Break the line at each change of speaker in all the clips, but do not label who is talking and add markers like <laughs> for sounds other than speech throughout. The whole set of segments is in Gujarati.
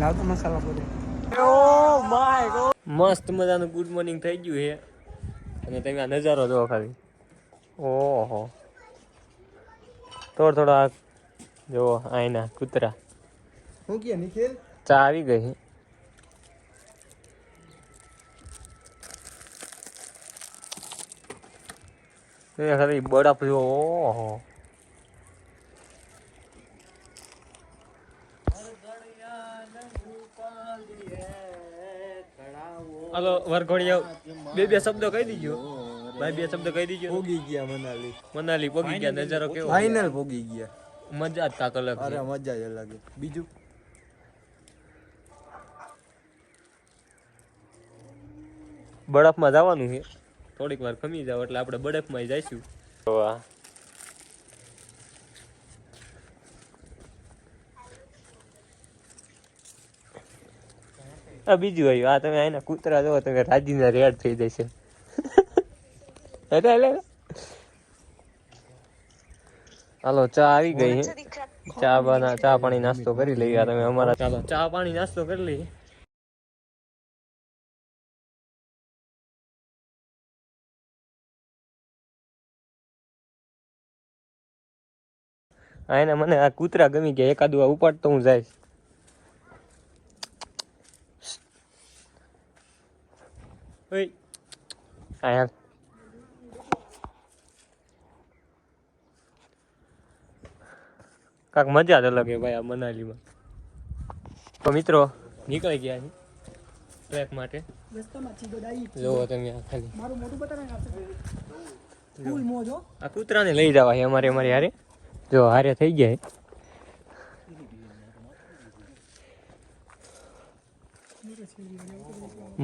લાવ તો મસાલા પૂરી
મસ્ત મજાનું ગુડ મોર્નિંગ થઈ ગયું છે અને તમે આ નજારો જોવો ખાલી. ઓહો. થોડો થોડો આ જોવો આયના કૂતરા.
શું કે નિખિલ?
ચા આવી ગઈ છે ખાલી બરફ જો ઓહો. હાલો વરઘોડિયા બે બે શબ્દો કહી દીજો. ભાઈ બે શબ્દ કહી દીજો.
પોગી ગયા મનાલી.
મનાલી પોગી ગયા નજારો કેવો?
ફાઇનલ પોગી ગયા.
મજા જ કાક અલગ
અરે મજા જ અલગ. બીજું?
બરફમાં જવાનું છે. થોડીક વાર ખમી જાવ એટલે આપણે બરફમાં જઈશું. વાહ. આ બીજું આવ્યું. આ તમે આના કૂતરા જો તમે રાજીના રેડ થઈ જશે. એટલે હાલો, ચા આવી ગઈ ચા બના, ચા પાણી નાસ્તો કરી લઈએ તમે અમારા. ચાલો, ચા પાણી નાસ્તો કરી લઈએ. આ એને મને આ કૂતરા ગમી ગયા. એકાદુ આ ઉપાડતો હું જાય. હા યાર કાંક મજા જ અલગ છે ભાઈ આ મનાલીમાં તો મિત્રો નીકળી ગયા ટ્રેક માટે જોવો તમે આ ખાલી આ કૂતરાને લઈ જવા અમારે અમારે હારે જો હારે થઈ ગયા છે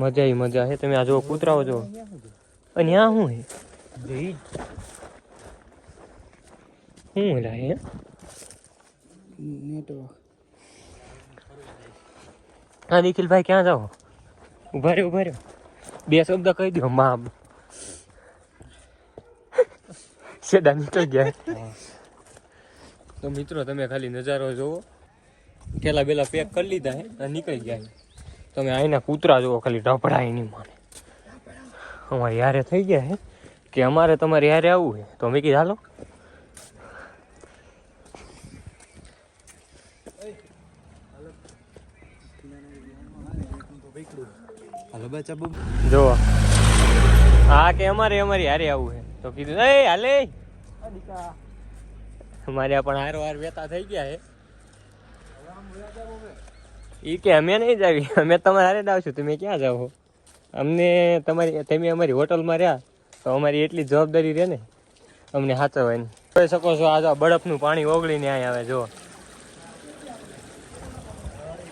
મજા ઈ મજા છે તમે આ જો કૂતરાઓ જો અને આ શું હે? શું લા હે? હા નિખિલભાઈ ક્યાં જાઓ? ઊભા રહ્યો ઊભા રહ્યો. બે શબ્દ કહી દો મા સેડા નીકળી ગયા તો મિત્રો તમે ખાલી નજારો જોવો કેલા બેલા પેક કરી લીધા હે અને નીકળી ગયા. તમે અહીંના કૂતરા જુઓ ખાલી ઢપડાય નહીં માને. અમારે યારે થઈ ગયા હે. કે અમારે તમારે યારે આવવું હે. તો મેં કીધું હાલો. જો હા કે અમારે અમારી હારે આવવું હે. તો કીધું એ હાલે. અમારે પણ હારો હાર વેતા થઈ ગયા હે. ઈ કે અમે નહીં જાવી. <laughs> અમે તમારે હારે જ આવશું. તમે ક્યાં જાઓ? અમને તમારી, તમે અમારી હોટલમાં રહ્યા, તો અમારી એટલી જવાબદારી રહે ને. અમને સાચવવાની. જોઈ શકો છો, આ બરફનું પાણી ઓગળીને અહીં આવે, જો.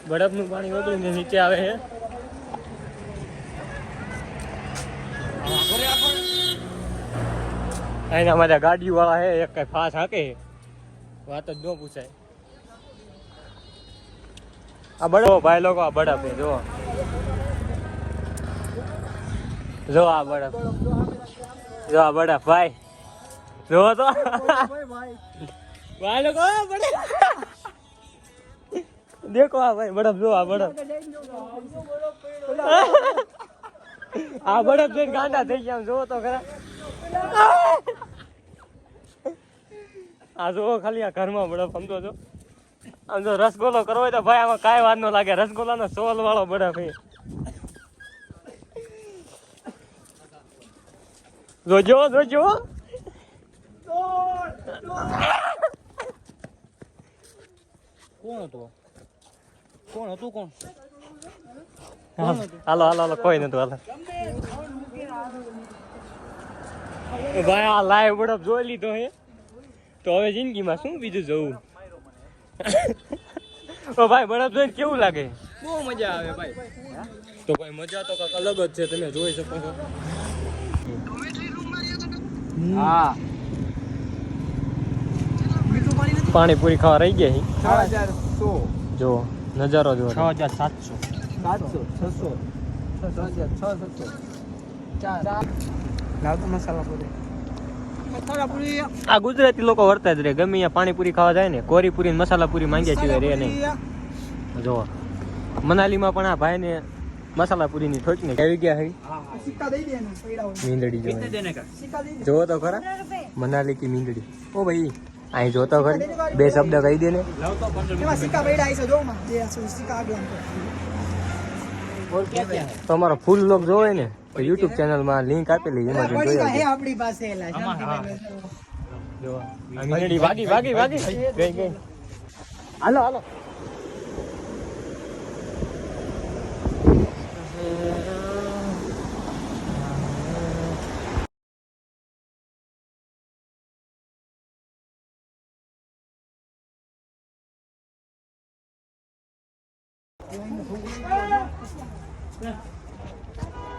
બરફનું પાણી ઓગળીને નીચે આવે છે. અહીંના મારા ગાડીઓ વાળા હે એક કઈ ફાસ હાકે વાત જ ન પૂછાય. આ બડો ભાઈ લોકો આ બડા પે જો જો આ બડા જો આ બડા ભાઈ. જો તો. ભાઈ લોકો દેખો આ ભાઈ બરફ જો આ બરફ આ બડપ જોઈને ગાંડા થઈ ગયા જોવો તો ખરા. આ જોવો ખાલી આ ઘરમાં બરફ આમ તો જો આમ જો રસગોલો કરવો હોય તો ભાઈ આમાં કાંઈ વાર ન લાગે. રસગોલાનો સોલ વાળો બરફ ભાઈ. જોજો જોજો.
કોણ હતો? કોણ હતું કોણ?
હાલો હાલો હાલો કોઈ નતું હાલો. ભાઈ આ લાઈવ બરફ જોઈ લીધો હે. તો હવે જિંદગીમાં શું બીજું જોવું? <laughs> ઓ ભાઈ બરફ જોઈને કેવું લાગે?
બહુ મજા આવે ભાઈ.
તો ભાઈ મજા તો કાંઈક અલગ જ છે તમે જોઈ શકો છો.
હા.
પાણીપુરી ખાવા રહી ગયા છે.
છ
જો નજારો જો
છ હજાર સાતસો. સાતસો છસો. છ હજાર છ સત્સો ચાર. લાવ તો મસાલા પૂરી.
આ ગુજરાતી લોકો વર્તા જ રહે. ગમે અહીંયા પાણીપુરી ખાવા જાય ને કોરીપુરી ને મસાલા પૂરી માંગ્યા સિવાય રહે નહીં જો મનાલીમાં પણ આ ભાઈને મસાલા પૂરીની ની આવી ગયા હઈ
ને
મીંદડી
દે
જોવો તો ખરા. મનાલી કી મીંદડી. ઓ ભાઈ અહીં જોતો ખરી. બે શબ્દ કહી દે ને. તો અમારો ફૂલ લોક જોવે ને તો યુટ્યુબ ચેનલમાં લિંક આપેલી એમાં જોઈ
હે
આવજો.
આપણી પાસે એલા શાંતિભાઈ
જો વાગી વાગી ભાગી ગઈ ગઈ. હાલો હાલો.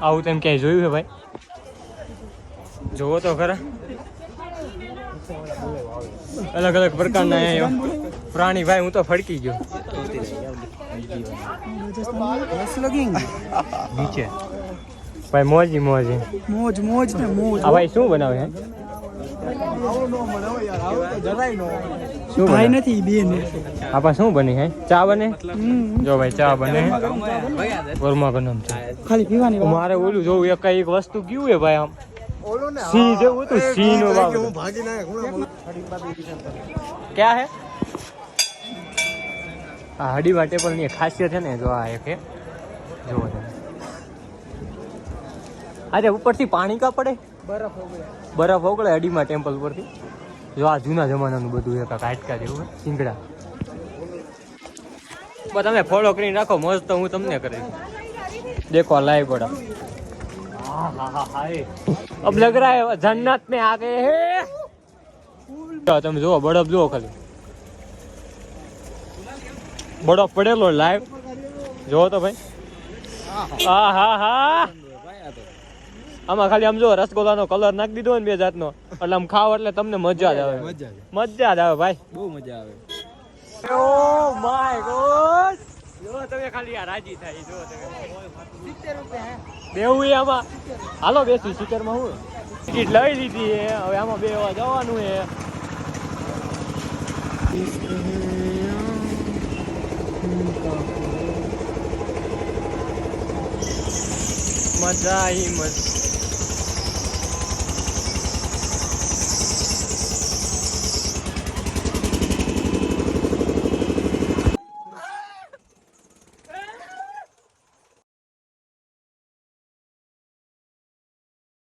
આવું તેમ ક્યાંય જોયું છે ભાઈ? જોવો તો ખરા. અલગ અલગ પ્રકારના અહીંયા પ્રાણી ભાઈ હું તો ફડકી ગયો. નીચે. ભાઈ મોજી મોજી.
મોજ મોજ ને મોજ.
આ ભાઈ શું બનાવે છે? શું
ભાઈ નથી બેન
આપા શું બને હે? ચા બને? જો ભાઈ ચા બને. ચા.
ખાલી પીવાની
મારે ઓલું જોવું એક એક વસ્તુ કેવું હે ભાઈ આમ? સિંહ જેવું હતું સિંહ નો ભાવ ક્યાં હે? આ હડીવા ટેબલની એક ખાસિયત છે ને જો આ એક હે. જોવો અરે ઉપરથી પાણી કા પડે?
બરફ ઓગળે.
અડીમાં ટેમ્પલ પરથી. જો આ જૂના જમાનાનું બધું એક કાટકા જેવું સિંગડા બસ તમે ફોલો કરી રાખો મોજ તો હું તમને કરીશ. દેખો લાઈવ પડા અબ લગ રહા હે, જન્નત મે આ ગયે હે તમે જુઓ, બરફ જુઓ ખાલી. બરફ પડેલો લાઈવ જુઓ તો ભાઈ. આ હા હા આમાં ખાલી આમ જો રસગોલ્લાનો કલર નાખી દીધો ને બે જાતનો એટલે આમ ખાવ એટલે તમને મજા જ આવે. મજા જ આવે. ભાઈ.
બહુ મજા આવે.
Oh my god. જો તમે ખાલી આ રાજી થાય જો તમે. બેવું એ આમાં. હાલો બેસી સિત્તેરમાં હું? ટિકિટ લઈ લીધી છે હવે આમાં બે જવાનું છે મજા આવી મસ્ત.